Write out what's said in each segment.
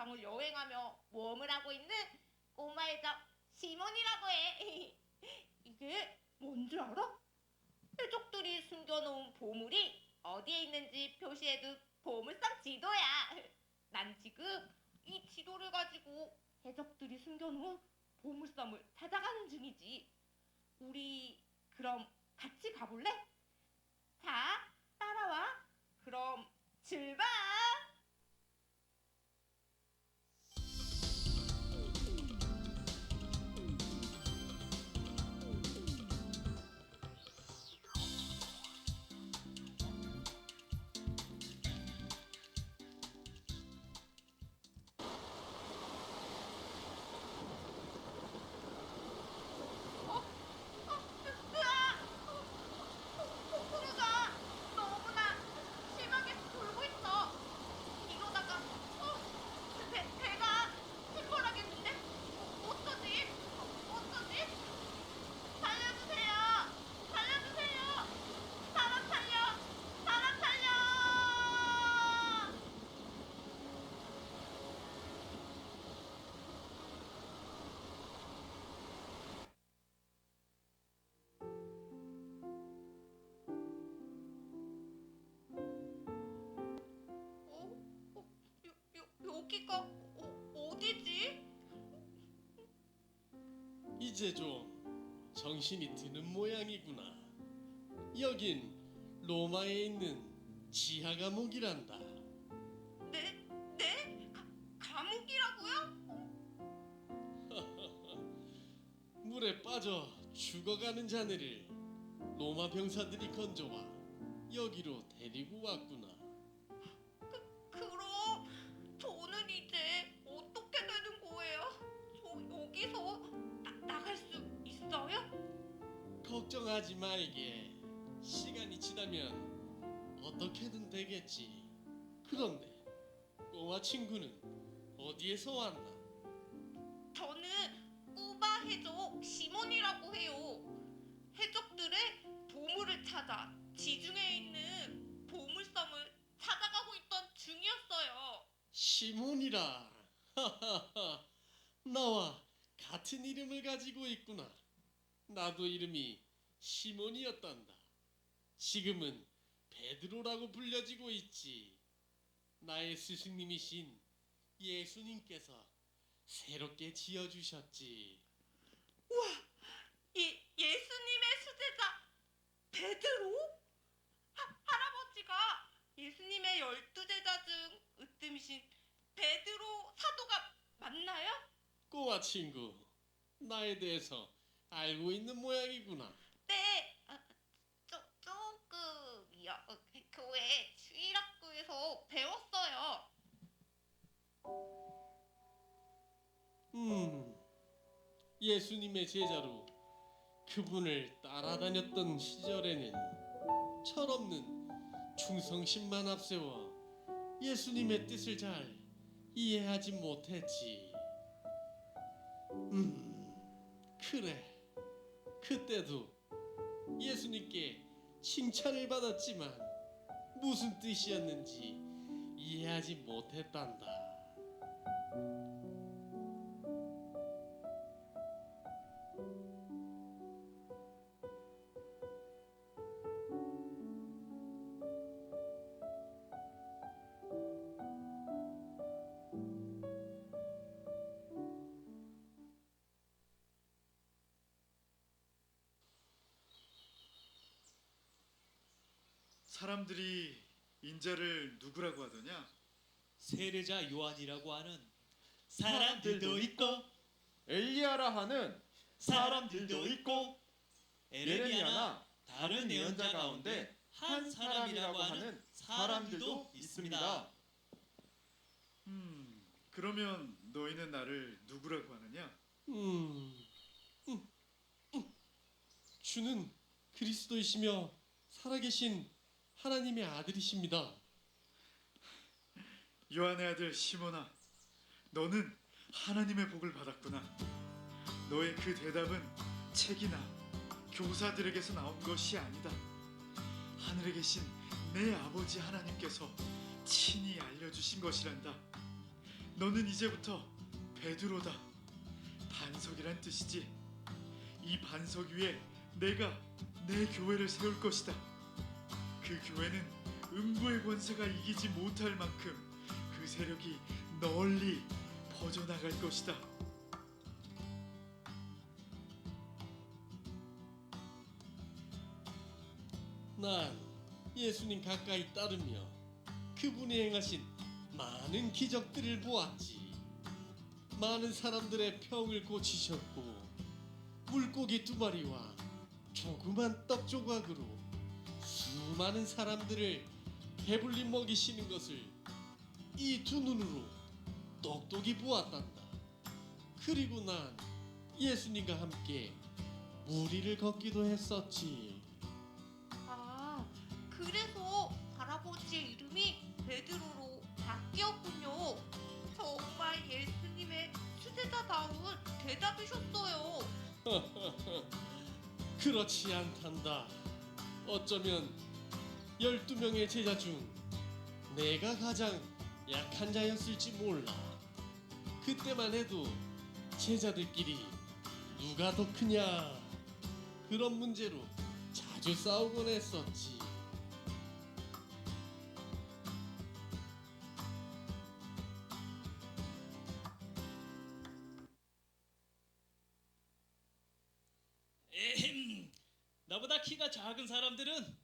세상을 여행하며 모험을 하고 있는 꼬마 해적 시몬이라고 해. 이게 뭔지 알아? 해적들이 숨겨놓은 보물이 어디에 있는지 표시해둔 보물상 지도야. 난 지금 이 지도를 가지고 해적들이 숨겨놓은 보물섬을 찾아가는 중이지. 우리 그럼 같이 가볼래? 자, 따라와. 그럼 출발! 요, 여기가 어, 어디지? 이제 좀 정신이 드는 모양이구나. 여긴 로마에 있는 지하 감옥이란다. 네? 네? 가, 감옥이라고요? 물에 빠져 죽어가는 자네를 로마 병사들이 건져와 여기로 데리고 왔구나. 걱정하지 말게. 시간이 지나면 어떻게든 되겠지. 그런데 꼬마 친구는 어디에서 왔나? 저는 꼬마 해적 시몬이라고 해요. 해적들의 보물을 찾아 지중해에 있는 보물섬을 찾아가고 있던 중이었어요. 시몬이라. 하하하. 나와 같은 이름을 가지고 있구나. 나도 이름이 시몬이었단다. 지금은 베드로라고 불려지고 있지. 나의 스승님이신 예수님께서 새롭게 지어주셨지. 이 예수님의 수제자 베드로? 하, 할아버지가 예수님의 열두 제자 중 으뜸이신 베드로 사도가 맞나요? 꼬마 친구, 나에 대해서 알고 있는 모양이구나. 네, 아, 조, 조금요. 어, 교회 주일학교에서 배웠어요. 음, 예수님의 제자로 그분을 따라다녔던 시절에는 철없는 충성심만 앞세워 예수님의 뜻을 잘 이해하지 못했지. 음, 그래. 그때도 예수님께 칭찬을 받았지만 무슨 뜻이었는지 이해하지 못했단다. 사람들이 인자를 누구라고 하더냐? 세례자 요한이라고 하는 사람들도 있고 엘리야라 하는 사람들도 있고 에레미야나 예레미야나 다른 예언자 가운데 한 사람이라고 하는 사람들도 있습니다. 음, 그러면 너희는 나를 누구라고 하느냐? 음, 음, 음. 주는 그리스도이시며 살아계신 하나님의 아들이십니다. 요한의 아들 시몬아, 너는 하나님의 복을 받았구나. 너의 그 대답은 책이나 교사들에게서 나온 것이 아니다. 하늘에 계신 내 아버지 하나님께서 친히 알려주신 것이란다. 너는 이제부터 베드로다. 반석이란 뜻이지. 이 반석 위에 내가 내 교회를 세울 것이다. 그 교회는 음부의 권세가 이기지 못할 만큼 그 세력이 널리 퍼져나갈 것이다. 난 예수님 가까이 따르며 그분이 행하신 많은 기적들을 보았지. 많은 사람들의 병을 고치셨고 물고기 두 마리와 조그만 떡 조각으로 수많은 사람들을 배불리 먹이시는 것을 이 두 눈으로 똑똑히 보았단다. 그리고 난 예수님과 함께 무리를 걷기도 했었지. 아, 그래서 할아버지의 이름이 베드로로 바뀌었군요. 정말 예수님의 수제자다운 대답이셨어요. 그렇지 않단다. 어쩌면 12명의 제자 중 내가 가장 약한 자였을지 몰라. 그때만 해도 제자들끼리 누가 더 크냐 그런 문제로 자주 싸우곤 했었지.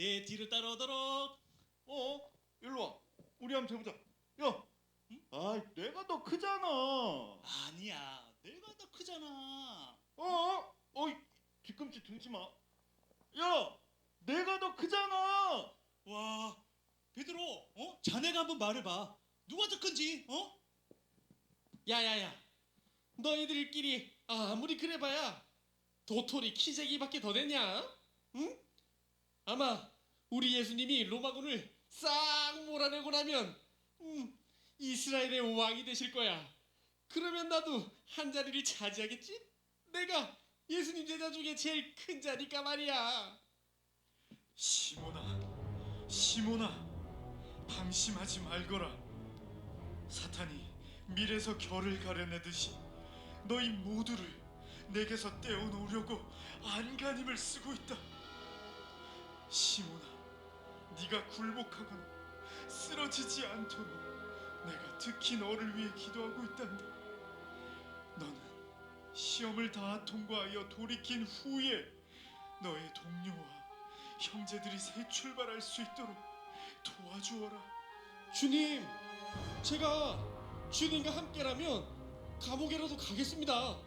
내 뒤를 따라오도록. 어? 일로 와. 우리 한번 해보자. 야, 아, 내가 더 크잖아. 아니야, 내가 더 크잖아. 어? 어이, 뒤꿈치 들지 마. 야, 내가 더 크잖아. 와, 베드로, 어? 자네가 한번 말해봐. 누가 더 큰지, 어? 야야야, 너희들끼리 아무리 그래봐야 도토리 키재기밖에 더 되냐? 응? 아마 우리 예수님이 로마군을 싹 몰아내고 나면 음, 이스라엘의 왕이 되실 거야. 그러면 나도 한 자리를 차지하겠지? 내가 예수님 제자 중에 제일 큰 자니까 말이야. 시모나, 시모나, 방심하지 말거라. 사탄이 밀에서 결을 가려내듯이 너희 모두를 내게서 떼어놓으려고 안간힘을 쓰고 있다. 시모나, 네가 굴복하거나 쓰러지지 않도록 내가 특히 너를 위해 기도하고 있단다. 너는 시험을 다 통과하여 돌이킨 후에 너의 동료와 형제들이 새 출발할 수 있도록 도와주어라. 주님, 제가 주님과 함께라면 감옥에라도 가겠습니다.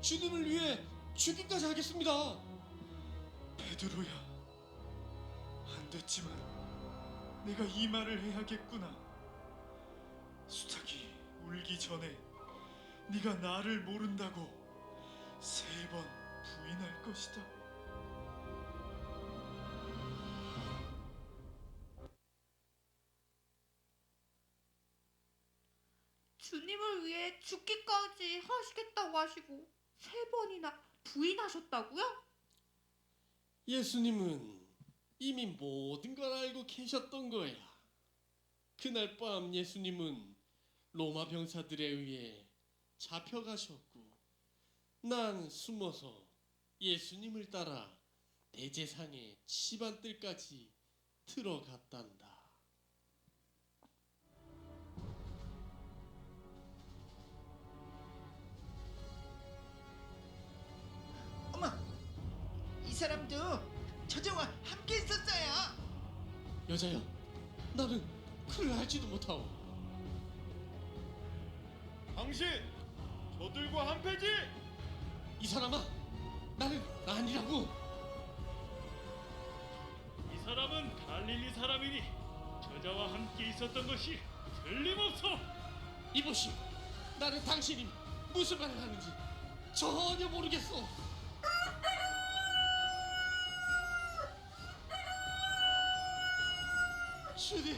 주님을 위해 죽기까지 하겠습니다. 베드로야, 안 됐지만 내가 이 말을 해야겠구나. 수탉이 울기 전에 네가 나를 모른다고 세 번 부인할 것이다. 주님을 위해 죽기까지 하시겠다고 하시고 세 번이나 부인하셨다고요? 예수님은 이미 모든 걸 알고 계셨던 거야. 그날 밤 예수님은 로마 병사들에 의해 잡혀가셨고, 난 숨어서 예수님을 따라 대제상의 시반뜰까지 들어갔단다. 어머, 이 사람도 저자와 함께 있었어요. 여자야, 나는 그를 알지도 못하오. 당신, 저들과 한패지. 이 사람아, 나는 아니라고. 이 사람은 갈릴리 사람이니 저자와 함께 있었던 것이 틀림없어. 이보시오, 나는 당신이 무슨 말을 하는지 전혀 모르겠어. 주님,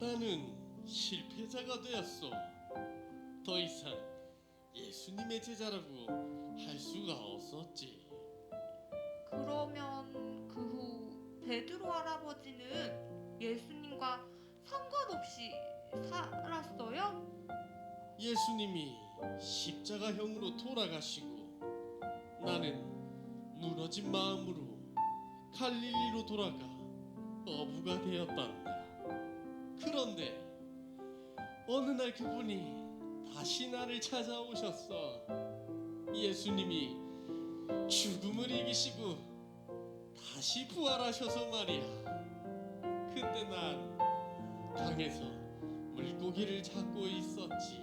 나는 실패자가 되었어. 더 이상 예수님의 제자라고 할 수가 없었지. 그러면 그 후 베드로 할아버지는 예수님과 상관없이 살았어요? 예수님이 십자가형으로 돌아가시고 나는 무너진 마음으로 갈릴리로 돌아가 어부가 되었단다. 그런데 어느 날 그분이 다시 나를 찾아오셨어. 예수님이 죽음을 이기시고 다시 부활하셔서 말이야. 그때 난 강에서 물고기를 잡고 있었지.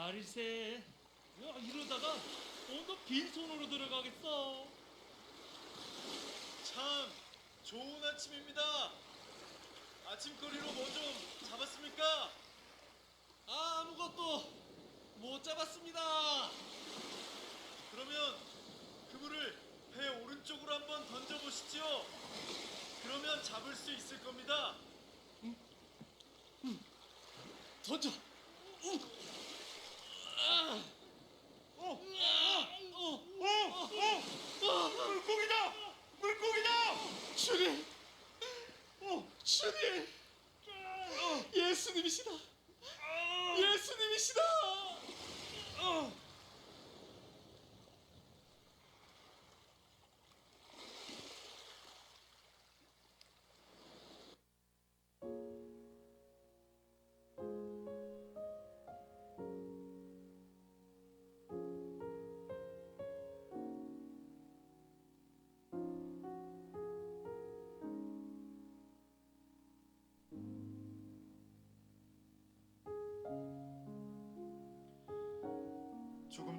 말일세. 야, 이러다가 오늘 빈손으로 들어가겠어. 참 좋은 아침입니다. 아침거리로 뭐 좀 잡았습니까? 아무것도 못 잡았습니다. 그러면 그물을 배 오른쪽으로 한번 던져보시죠. 그러면 잡을 수 있을 겁니다. 던져.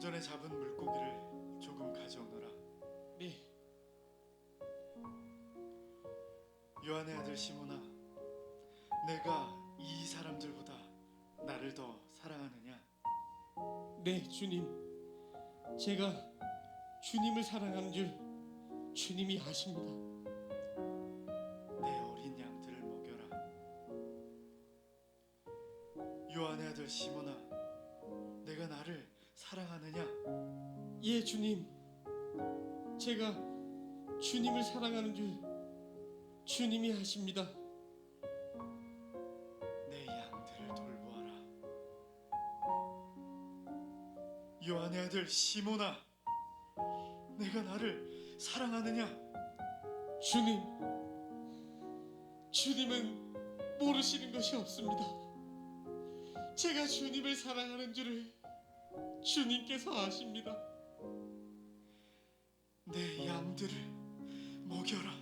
전에 잡은 물고기를 조금 가져오너라. 네. 요한의 아들 시몬아, 내가 이 사람들보다 나를 더 사랑하느냐? 네, 주님. 제가 주님을 사랑하는 줄 주님이 아십니다. 사랑하느냐? 예, 주님. 제가 주님을 사랑하는 줄 주님이 아십니다. 내 양들을 돌보아라. 요한의 아들 시몬아, 내가 나를 사랑하느냐? 주님, 주님은 모르시는 것이 없습니다. 제가 주님을 사랑하는 줄을 주님께서 아십니다. 내 양들을 먹여라.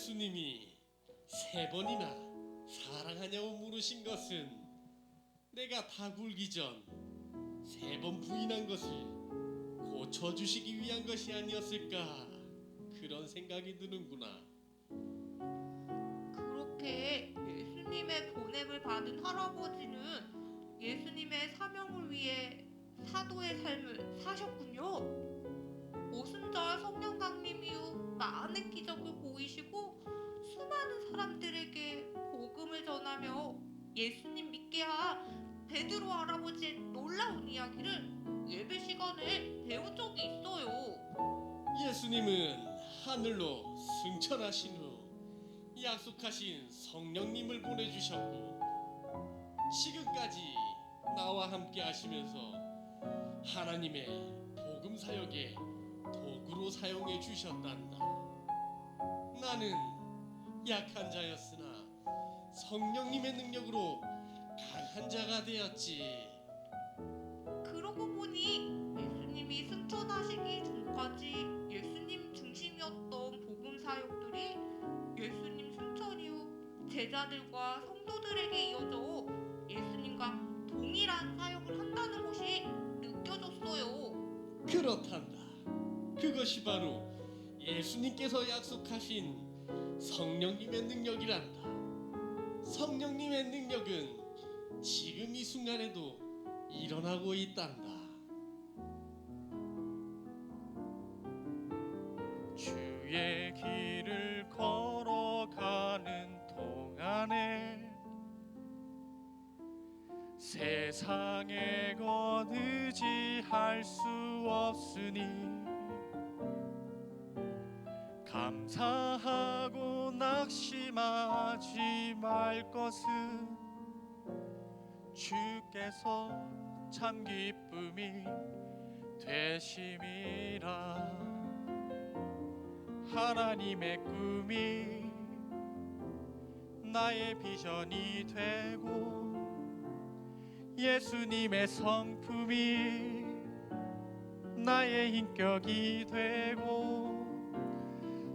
예수님이 세 번이나 사랑하냐고 물으신 것은 내가 다 굴기 전 세 번 부인한 것을 고쳐주시기 위한 것이 아니었을까 그런 생각이 드는구나. 그렇게 예수님의 보냄을 받은 할아버지는 예수님의 사명을 위해 사도의 삶을 사셨군요. 오순절 성령 강림 이후 많은 기적을 사람들에게 복음을 전하며 예수님 믿게 한 베드로 할아버지의 놀라운 이야기를 예배 시간에 배운 적이 있어요. 예수님은 하늘로 승천하신 후 약속하신 성령님을 보내주셨고 지금까지 나와 함께 하시면서 하나님의 복음 사역에 도구로 사용해 주셨단다. 나는 약한 자였으나 성령님의 능력으로 강한 자가 되었지. 그러고 보니 예수님이 승천하시기 전까지 예수님 중심이었던 복음 사역들이 예수님 승천 이후 제자들과 성도들에게 이어져 예수님과 동일한 사역을 한다는 것이 느껴졌어요. 그렇단다. 그것이 바로 예수님께서 약속하신 성령님의 능력이란다. 성령님의 능력은 지금 이 순간에도 일어나고 있단다. 감사하고 낙심하지 말 것은 주께서 참 기쁨이 되심이라. 하나님의 꿈이 나의 비전이 되고 예수님의 성품이 나의 인격이 되고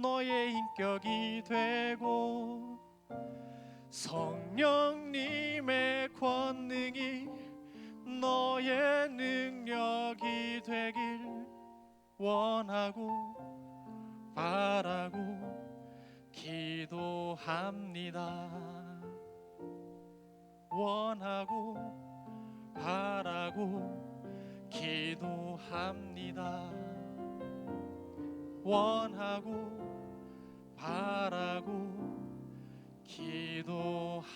너의 인격이 되고 성령님의 권능이 너의 능력이 되길 원하고 바라고 기도합니다. 원하고 바라고 기도합니다. 원하고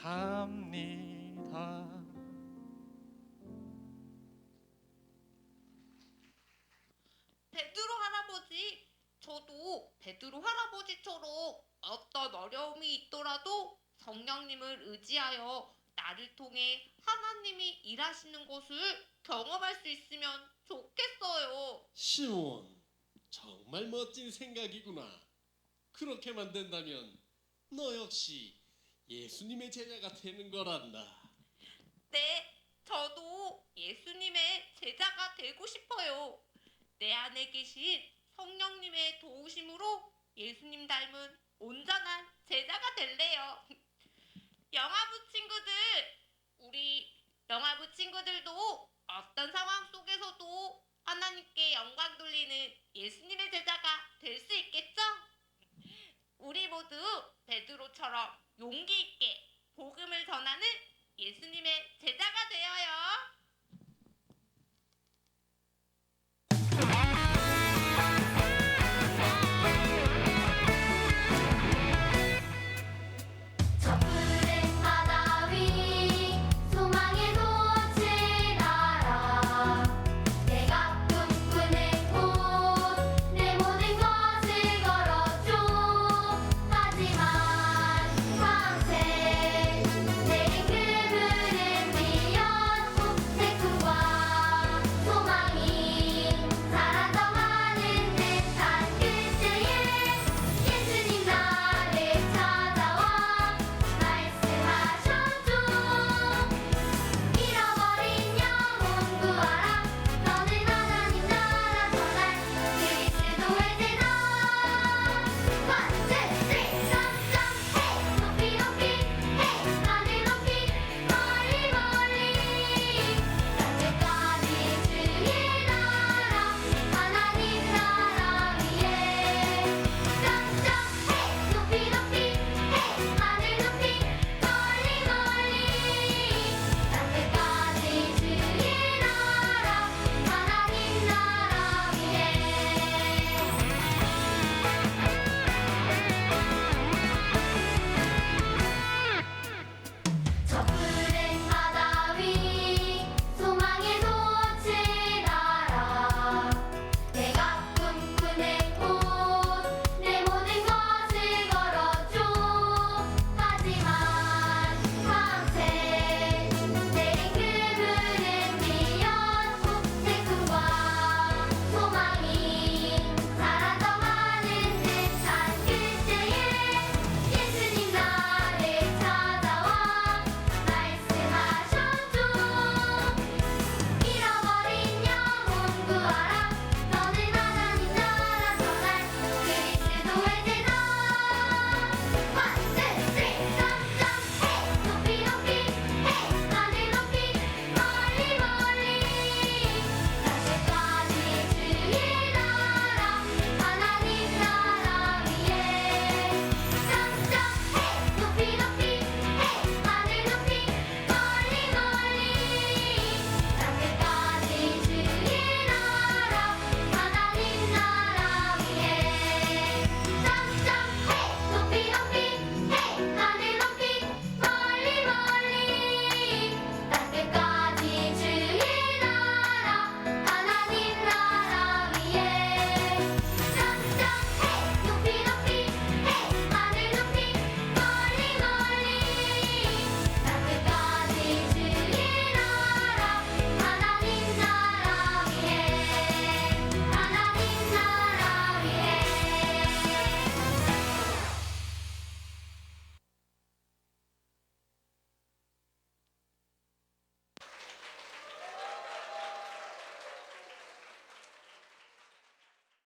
기도합니다. 베드로 할아버지, 저도 베드로 할아버지처럼 어떤 어려움이 있더라도 성령님을 의지하여 나를 통해 하나님이 일하시는 것을 경험할 수 있으면 좋겠어요. 시몬, 정말 멋진 생각이구나. 그렇게만 된다면 너 역시 예수님의 제자가 되는 거란다. 네, 저도 예수님의 제자가 되고 싶어요. 내 안에 계신 성령님의 도우심으로 예수님 닮은 온전한 제자가 될래요. 영화부 친구들, 우리 영화부 친구들도 어떤 상황 속에서도 하나님께 영광 돌리는 예수님의 제자가 될 수 있겠죠? 우리 모두 베드로처럼 용기 있게 복음을 전하는 예수님의 제자가 되어요.